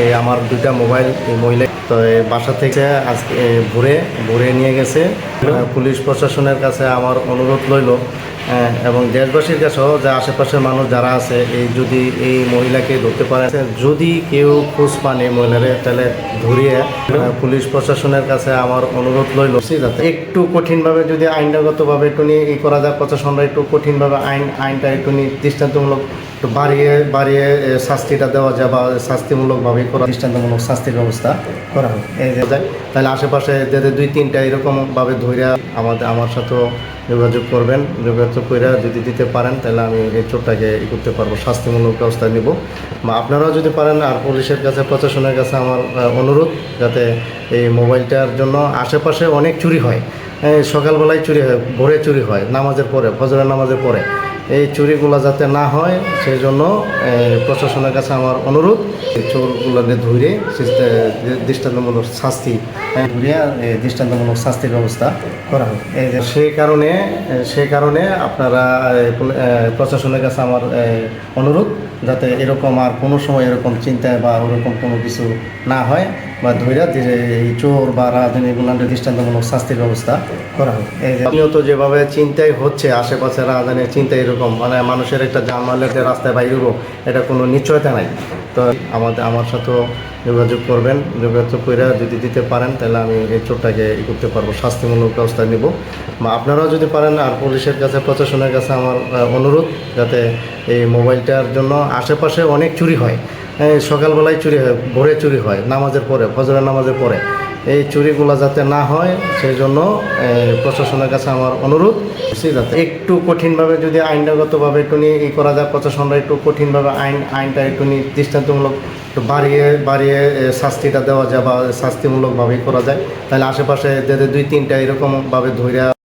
এই আমার দুইটা মোবাইল এই মহিলা। তো বাসা থেকে আজকে ভোরে ভোরে নিয়ে গেছে। পুলিশ প্রশাসনের কাছে আমার অনুরোধ রইল আহ, এবং দেশবাসীর কাছেও যে আশেপাশের মানুষ যারা আছে, এই যদি এই মহিলাকে ধরতে পারে, যদি কেউ খোঁজ পান এই মহিলারে, তাহলে ধরিয়ে পুলিশ প্রশাসনের কাছে আমার অনুরোধ রইল। যাতে একটু কঠিনভাবে যদি আইনগতভাবে একটু নিয়ে ই করা যায়, প্রশাসনরা একটু কঠিনভাবে আইন, আইনটা একটু নিয়ে দৃষ্টান্তমূলক বাড়িয়ে বাড়িয়ে শাস্তিটা দেওয়া যায় বা শাস্তিমূলকভাবে করা, দৃষ্টান্তমূলক শাস্তির ব্যবস্থা করা হয় এই যে যায় তাহলে আশেপাশে যাদের দুই, তিনটা এরকমভাবে ধরে আমাদের, আমার সাথেও যোগাযোগ করবেন, যোগাযোগ করে যদি দিতে পারেন, তাহলে আমি এই চোরটাকে ই করতে পারব, শাস্তিমূলক ব্যবস্থা নিব। বা আপনারাও যদি পারেন, আর পুলিশের কাছে, প্রশাসনের কাছে আমার অনুরোধ, যাতে এই মোবাইলটার জন্য আশেপাশে অনেক চুরি হয়। সকালবেলায় চুরি হয়, ভোরে চুরি হয়, নামাজের পরে, ফজরের নামাজের পরে। এই চুরিগুলো যাতে না হয় সেই জন্য প্রশাসনের কাছে আমার অনুরোধ, এই চোরগুলোকে ধরে দৃষ্টান্তমূলক শাস্তি এ, দৃষ্টান্তমূলক শাস্তির ব্যবস্থা করা এই সেই কারণে সেই কারণে আপনারা প্রশাসনের কাছে আমার অনুরোধ যাতে এরকম আর কোনো সময় এরকম চিন্তায় বা ওরকম কোনো কিছু না হয় বা ধৈর্য যে এই চোর বা রাজধানী এগুলো দৃষ্টান্তমূলক শাস্তির ব্যবস্থা করা হোক। এই তো যেভাবে চিন্তাই হচ্ছে আশেপাশে রাজধানীর চিন্তা এরকম মানে মানুষের একটা জানমালের যে রাস্তায় বাইরে হব এটা কোনো নিশ্চয়তা নাই। তো আমাদের আমার সাথেও যোগাযোগ করবেন। যোগাযোগ করে যদি দিতে পারেন, তাহলে আমি এই চোরটাকে ই করতে পারব। শাস্তিমূলক ব্যবস্থা নিব। বা আপনারাও যদি পারেন, আর পুলিশের কাছে, প্রশাসনের কাছে আমার অনুরোধ, যাতে এই মোবাইলটার জন্য আশেপাশে অনেক চুরি হয়। সকালবেলায় চুরি হয়, ভোরে চুরি হয়, নামাজের পরে, ফজরের নামাজের পরে। এই চুরিগুলো যাতে না হয় সেই জন্য প্রশাসনের কাছে আমার অনুরোধ। যাতে একটু কঠিনভাবে যদি আইনগতভাবে একটু নিয়ে ই করা যায়, প্রশাসনরা একটু কঠিনভাবে আইন, আইনটা একটু নিয়ে দৃষ্টান্তমূলক একটু বাড়িয়ে বাড়িয়ে শাস্তিটা দেওয়া যায় বা শাস্তিমূলকভাবেই করা যায়। তাহলে আশেপাশে যাদের দুই, তিনটা এরকমভাবে ধৈর্য